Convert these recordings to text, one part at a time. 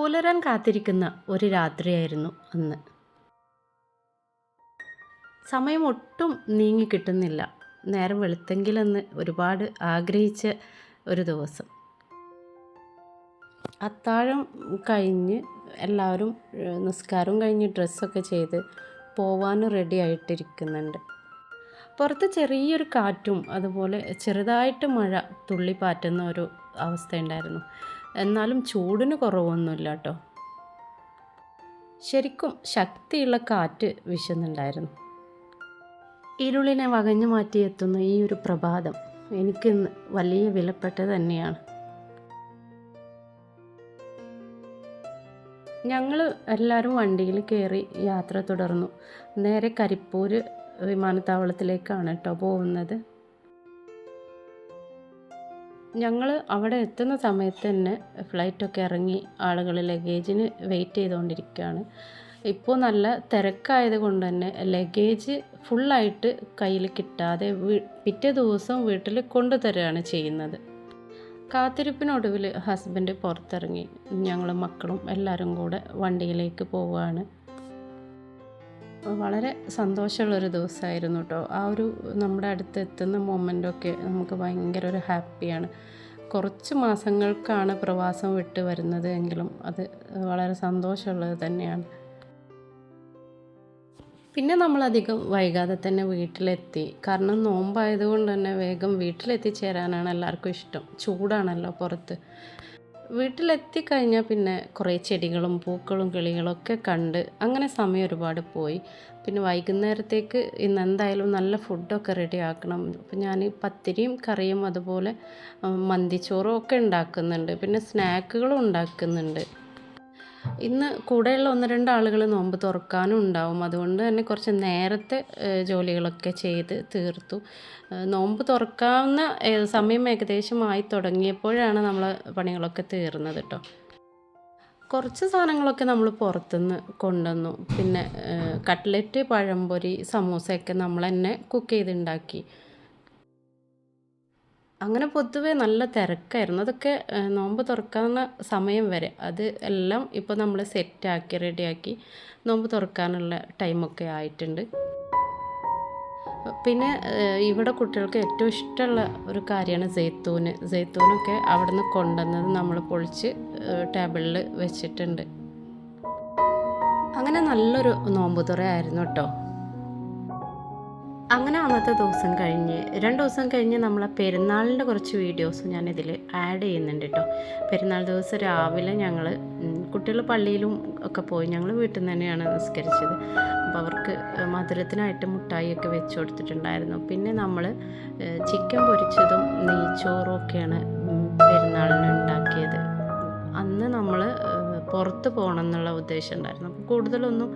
പുലരാൻ കാത്തിരിക്കുന്ന ഒരു രാത്രിയായിരുന്നു അന്ന്. സമയം ഒട്ടും നീങ്ങി കിട്ടുന്നില്ല. നേരം വെളുത്തെങ്കിലെന്ന് ഒരുപാട് ആഗ്രഹിച്ച ഒരു ദിവസം. അത്താഴം കഴിഞ്ഞ് എല്ലാവരും നിസ്കാരവും കഴിഞ്ഞ് ഡ്രസ്സൊക്കെ ചെയ്ത് പോവാൻ റെഡി ആയിട്ടിരിക്കുന്നുണ്ട്. പുറത്ത് ചെറിയൊരു കാറ്റും അതുപോലെ ചെറുതായിട്ട് മഴ തുള്ളിപ്പാറ്റുന്ന ഒരു അവസ്ഥയുണ്ടായിരുന്നു. എന്നാലും ചൂടിന് കുറവൊന്നുമില്ല കേട്ടോ ശരിക്കും ശക്തിയുള്ള കാറ്റ് വീശുന്നുണ്ടായിരുന്നു. ഇരുളിനെ വകഞ്ഞു മാറ്റി എത്തുന്ന ഈ ഒരു പ്രഭാതം എനിക്കിന്ന് വലിയ വിലപ്പെട്ടത് തന്നെയാണ്. ഞങ്ങൾ എല്ലാവരും വണ്ടിയിൽ കയറി യാത്ര തുടർന്നു. നേരെ കരിപ്പൂർ വിമാനത്താവളത്തിലേക്കാണ് കേട്ടോ പോകുന്നത്. ഞങ്ങൾ അവിടെ എത്തുന്ന സമയത്ത് തന്നെ ഫ്ലൈറ്റൊക്കെ ഇറങ്ങി ആളുകൾ ലഗേജിന് വെയിറ്റ് ചെയ്തുകൊണ്ടിരിക്കുകയാണ് ഇപ്പോൾ നല്ല തിരക്കായത് കൊണ്ട് തന്നെ ലഗേജ് ഫുള്ളായിട്ട് കയ്യിൽ കിട്ടാതെ പിറ്റേ ദിവസം വീട്ടിൽ കൊണ്ടുതരികയാണ് ചെയ്യുന്നത്. കാത്തിരിപ്പിനൊടുവിൽ ഹസ്ബൻഡ് പുറത്തിറങ്ങി. ഞങ്ങളും മക്കളും എല്ലാവരും കൂടെ വണ്ടിയിലേക്ക് പോവുകയാണ് വളരെ സന്തോഷമുള്ളൊരു ദിവസമായിരുന്നു കേട്ടോ. ആ ഒരു നമ്മുടെ അടുത്ത് എത്തുന്ന മൊമെന്റൊക്കെ നമുക്ക് ഭയങ്കര ഒരു ഹാപ്പിയാണ്. കുറച്ച് മാസങ്ങൾക്കാണ് പ്രവാസം വിട്ട് വരുന്നത് എങ്കിലും അത് വളരെ സന്തോഷമുള്ളത് തന്നെയാണ്. പിന്നെ നമ്മളധികം വൈകാതെ തന്നെ വീട്ടിലെത്തി. കാരണം നോമ്പായതുകൊണ്ട് തന്നെ വേഗം വീട്ടിലെത്തിച്ചേരാനാണ് എല്ലാവർക്കും ഇഷ്ടം. ചൂടാണല്ലോ പുറത്ത്. വീട്ടിലെത്തിക്കഴിഞ്ഞാൽ പിന്നെ കുറേ ചെടികളും പൂക്കളും കിളികളും ഒക്കെ കണ്ട് അങ്ങനെ സമയം ഒരുപാട് പോയി. പിന്നെ വൈകുന്നേരത്തേക്ക് ഇന്ന് എന്തായാലും നല്ല ഫുഡൊക്കെ റെഡി ആക്കണം. അപ്പം ഞാൻ പത്തിരിയും കറിയും അതുപോലെ മന്തിച്ചോറും ഒക്കെ ഉണ്ടാക്കുന്നുണ്ട്. പിന്നെ സ്നാക്കുകളും ഉണ്ടാക്കുന്നുണ്ട്. ഇന്ന് കൂടെയുള്ള ഒന്ന് രണ്ട് ആളുകൾ നോമ്പ് തുറക്കാനും ഉണ്ടാവും. അതുകൊണ്ട് തന്നെ കുറച്ച് നേരത്തെ ജോലികളൊക്കെ ചെയ്ത് തീർത്തു. നോമ്പ് തുറക്കാവുന്ന സമയം ഏകദേശം ആയി തുടങ്ങിയപ്പോഴാണ് നമ്മൾ പണികളൊക്കെ തീർന്നത് കേട്ടോ കുറച്ച് സാധനങ്ങളൊക്കെ നമ്മൾ പുറത്തുനിന്ന് കൊണ്ടുവന്നു. പിന്നെ കട്ട്ലറ്റ് പഴംപൊരി സമൂസയൊക്കെ നമ്മൾ തന്നെ കുക്ക് ചെയ്തുണ്ടാക്കി. അങ്ങനെ പൊതുവേ നല്ല തിരക്കായിരുന്നു. അതൊക്കെ നോമ്പ് തുറക്കാവുന്ന സമയം വരെ. അത് എല്ലാം ഇപ്പോൾ നമ്മൾ സെറ്റാക്കി റെഡിയാക്കി നോമ്പ് തുറക്കാനുള്ള ടൈമൊക്കെ ആയിട്ടുണ്ട്. പിന്നെ ഇവിടെ കുട്ടികൾക്ക് ഏറ്റവും ഇഷ്ടമുള്ള ഒരു കാര്യമാണ് ജെയ്ത്തൂന് ജെയ്ത്തൂനൊക്കെ അവിടെ നിന്ന് കൊണ്ടുവന്നത് നമ്മൾ പൊളിച്ച് ടേബിളിൽ വെച്ചിട്ടുണ്ട്. അങ്ങനെ നല്ലൊരു നോമ്പ് തുറയായിരുന്നു കേട്ടോ. അങ്ങനെ അന്നത്തെ ദിവസം കഴിഞ്ഞ് രണ്ട് ദിവസം കഴിഞ്ഞ് നമ്മളെ പെരുന്നാളിന്റെ കുറച്ച് വീഡിയോസ് ഞാനിതിൽ ആഡ് ചെയ്യുന്നുണ്ട് കേട്ടോ പെരുന്നാൾ ദിവസം രാവിലെ ഞങ്ങൾ കുട്ടികൾ പള്ളിയിലും ഒക്കെ പോയി. ഞങ്ങൾ വീട്ടിൽ നിന്ന് തന്നെയാണ് നിസ്കരിച്ചത്. അപ്പോൾ അവർക്ക് മധുരത്തിനായിട്ട് മുട്ടായിയൊക്കെ വെച്ച് കൊടുത്തിട്ടുണ്ടായിരുന്നു. പിന്നെ നമ്മൾ ചിക്കൻ പൊരിച്ചതും നെയ്ച്ചോറും ഒക്കെയാണ് പെരുന്നാളിന് ഉണ്ടാക്കിയത്. അന്ന് നമ്മൾ പുറത്ത് പോകണം എന്നുള്ള ഉദ്ദേശം ഉണ്ടായിരുന്നു. അപ്പോൾ കൂടുതലൊന്നും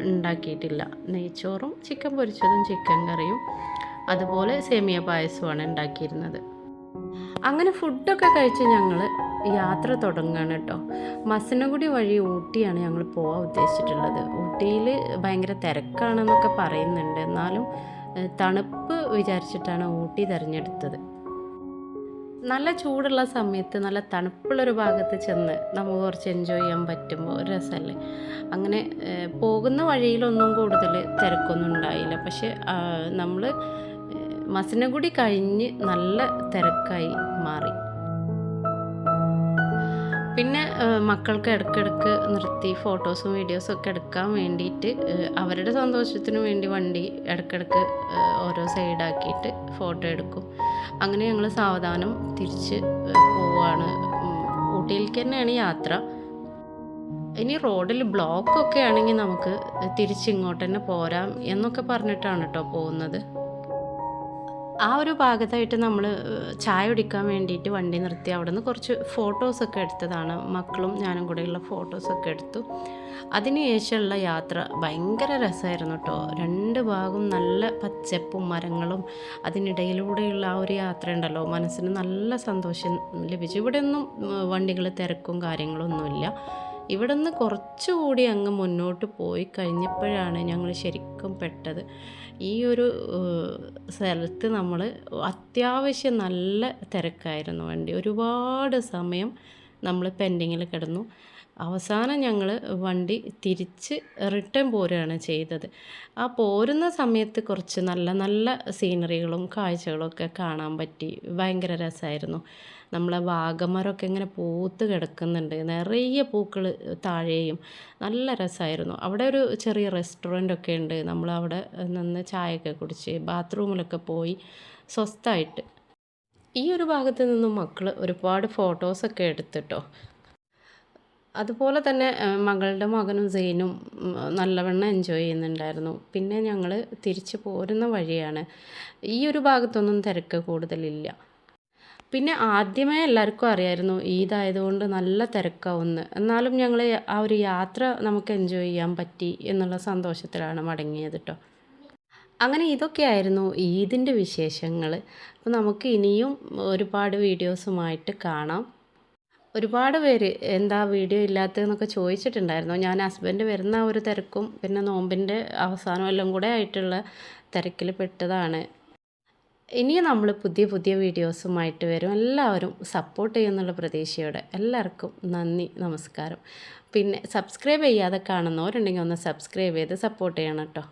ഉണ്ടാക്കിയിട്ടില്ല. നെയ്ച്ചോറും ചിക്കൻ പൊരിച്ചതും ചിക്കൻ കറിയും അതുപോലെ സേമിയ പായസമാണ് ഉണ്ടാക്കിയിരുന്നത്. അങ്ങനെ ഫുഡൊക്കെ കഴിച്ച് ഞങ്ങൾ യാത്ര തുടങ്ങുകയാണ് കേട്ടോ. മസനഗുഡി വഴി ഊട്ടിയാണ് ഞങ്ങൾ പോകാൻ ഉദ്ദേശിച്ചിട്ടുള്ളത്. ഊട്ടിയിൽ ഭയങ്കര തിരക്കാണെന്നൊക്കെ പറയുന്നുണ്ട്. എന്നാലും തണുപ്പ് വിചാരിച്ചിട്ടാണ് ഊട്ടി തിരഞ്ഞെടുത്തത്. നല്ല ചൂടുള്ള സമയത്ത് നല്ല തണുപ്പുള്ളൊരു ഭാഗത്ത് ചെന്ന് നമുക്ക് കുറച്ച് എൻജോയ് ചെയ്യാൻ പറ്റുമ്പോൾ ഒരു രസമല്ലേ? അങ്ങനെ പോകുന്ന വഴിയിലൊന്നും കൂടുതൽ തിരക്കൊന്നും ഉണ്ടായില്ല. പക്ഷെ നമ്മൾ മസനഗുഡി കഴിഞ്ഞ് നല്ല തിരക്കായി മാറി. പിന്നെ മക്കൾക്ക് ഇടയ്ക്കിടയ്ക്ക് നിർത്തി ഫോട്ടോസും വീഡിയോസും ഒക്കെ എടുക്കാൻ വേണ്ടിയിട്ട് അവരുടെ സന്തോഷത്തിനു വേണ്ടി വണ്ടി ഇടയ്ക്കിടയ്ക്ക് ഓരോ സൈഡാക്കിയിട്ട് ഫോട്ടോ എടുക്കും. അങ്ങനെ ഞങ്ങൾ സാവധാനം തിരിച്ച് പോവാണ്. ഊട്ടിയിലേക്ക് തന്നെയാണ് യാത്ര. ഇനി റോഡിൽ ബ്ലോക്കൊക്കെ ആണെങ്കിൽ നമുക്ക് തിരിച്ചിങ്ങോട്ട് തന്നെ പോരാം എന്നൊക്കെ പറഞ്ഞിട്ടാണ് കേട്ടോ പോകുന്നത്. ആ ഒരു ഭാഗത്തായിട്ട് നമ്മൾ ചായ കുടിക്കാൻ വേണ്ടിയിട്ട് വണ്ടി നിർത്തി. അവിടെ നിന്ന് കുറച്ച് ഫോട്ടോസൊക്കെ എടുത്തതാണ്. മക്കളും ഞാനും കൂടെയുള്ള ഫോട്ടോസൊക്കെ എടുത്തു. അതിനുശേഷമുള്ള യാത്ര ഭയങ്കര രസമായിരുന്നു കേട്ടോ രണ്ട് ഭാഗം നല്ല പച്ചപ്പും മരങ്ങളും അതിനിടയിലൂടെയുള്ള ആ ഒരു യാത്ര ഉണ്ടല്ലോ. മനസ്സിന് നല്ല സന്തോഷം ലഭിച്ചു. ഇവിടെയൊന്നും വണ്ടികൾ തിരക്കും കാര്യങ്ങളൊന്നുമില്ല. ഇവിടെ നിന്ന് കുറച്ചുകൂടി അങ്ങ് മുന്നോട്ട് പോയി കഴിഞ്ഞപ്പോഴാണ് ഞങ്ങൾ ശരിക്കും പെട്ടത്. ഈ ഒരു സ്ഥലത്ത് നമ്മൾ അത്യാവശ്യം നല്ല തിരക്കായിരുന്നു വണ്ടി. ഒരുപാട് സമയം നമ്മൾ പെൻഡിങ്ങിൽ കിടന്നു. അവസാനം ഞങ്ങൾ വണ്ടി തിരിച്ച് റിട്ടേൺ പോരുകയാണ് ചെയ്തത്. ആ പോരുന്ന സമയത്ത് കുറച്ച് നല്ല നല്ല സീനറികളും കാഴ്ചകളും ഒക്കെ കാണാൻ പറ്റി. ഭയങ്കര രസമായിരുന്നു നമ്മളെ വാഗമരമൊക്കെ ഇങ്ങനെ പൂത്ത് കിടക്കുന്നുണ്ട്. നിറയെ പൂക്കൾ താഴെയും. നല്ല രസമായിരുന്നു അവിടെ ഒരു ചെറിയ റെസ്റ്റോറന്റ് ഒക്കെ ഉണ്ട്. നമ്മൾ അവിടെ നിന്ന് ചായയൊക്കെ കുടിച്ച് ബാത്റൂമിലൊക്കെ പോയി സ്വസ്ഥമായിട്ട് ഈ ഒരു ഭാഗത്ത് നിന്നും മക്കൾ ഒരുപാട് ഫോട്ടോസൊക്കെ എടുത്തിട്ടോ. അതുപോലെ തന്നെ മകളുടെ മകനും സെയിനും നല്ലവണ്ണം എൻജോയ് ചെയ്യുന്നുണ്ടായിരുന്നു. പിന്നെ ഞങ്ങൾ തിരിച്ചു പോരുന്ന വഴിയാണ്. ഈ ഒരു ഭാഗത്തൊന്നും തിരക്ക് കൂടുതലില്ല. പിന്നെ ആദ്യമേ എല്ലാവർക്കും അറിയായിരുന്നു ഈദായതുകൊണ്ട് നല്ല തിരക്കാവുമെന്ന് എന്നാലും ഞങ്ങൾ ആ ഒരു യാത്ര നമുക്ക് എൻജോയ് ചെയ്യാൻ പറ്റി എന്നുള്ള സന്തോഷത്തിലാണ് മടങ്ങിയത് കേട്ടോ അങ്ങനെ ഇതൊക്കെയായിരുന്നു ഈദിന്റെ വിശേഷങ്ങൾ. അപ്പോൾ നമുക്ക് ഇനിയും ഒരുപാട് വീഡിയോസുമായിട്ട് കാണാം. ഒരുപാട് പേര് എന്താ വീഡിയോ ഇല്ലാത്തതെന്നൊക്കെ ചോദിച്ചിട്ടുണ്ടായിരുന്നു. ഞാൻ ഹസ്ബൻഡ് വരുന്ന ഒരു തിരക്കും പിന്നെ നോമ്പിന്റെ അവസാനം എല്ലാം കൂടെ ആയിട്ടുള്ള തിരക്കിൽ പെട്ടതാണ്. ഇനിയും നമ്മൾ പുതിയ പുതിയ വീഡിയോസുമായിട്ട് വരും. എല്ലാവരും സപ്പോർട്ട് ചെയ്യുന്നുള്ള പ്രതീക്ഷയോടെ എല്ലാവർക്കും നന്ദി നമസ്കാരം. പിന്നെ സബ്സ്ക്രൈബ് ചെയ്യാതെ കാണുന്നവരുണ്ടെങ്കിൽ ഒന്ന് സബ്സ്ക്രൈബ് ചെയ്ത് സപ്പോർട്ട് ചെയ്യണം കേട്ടോ.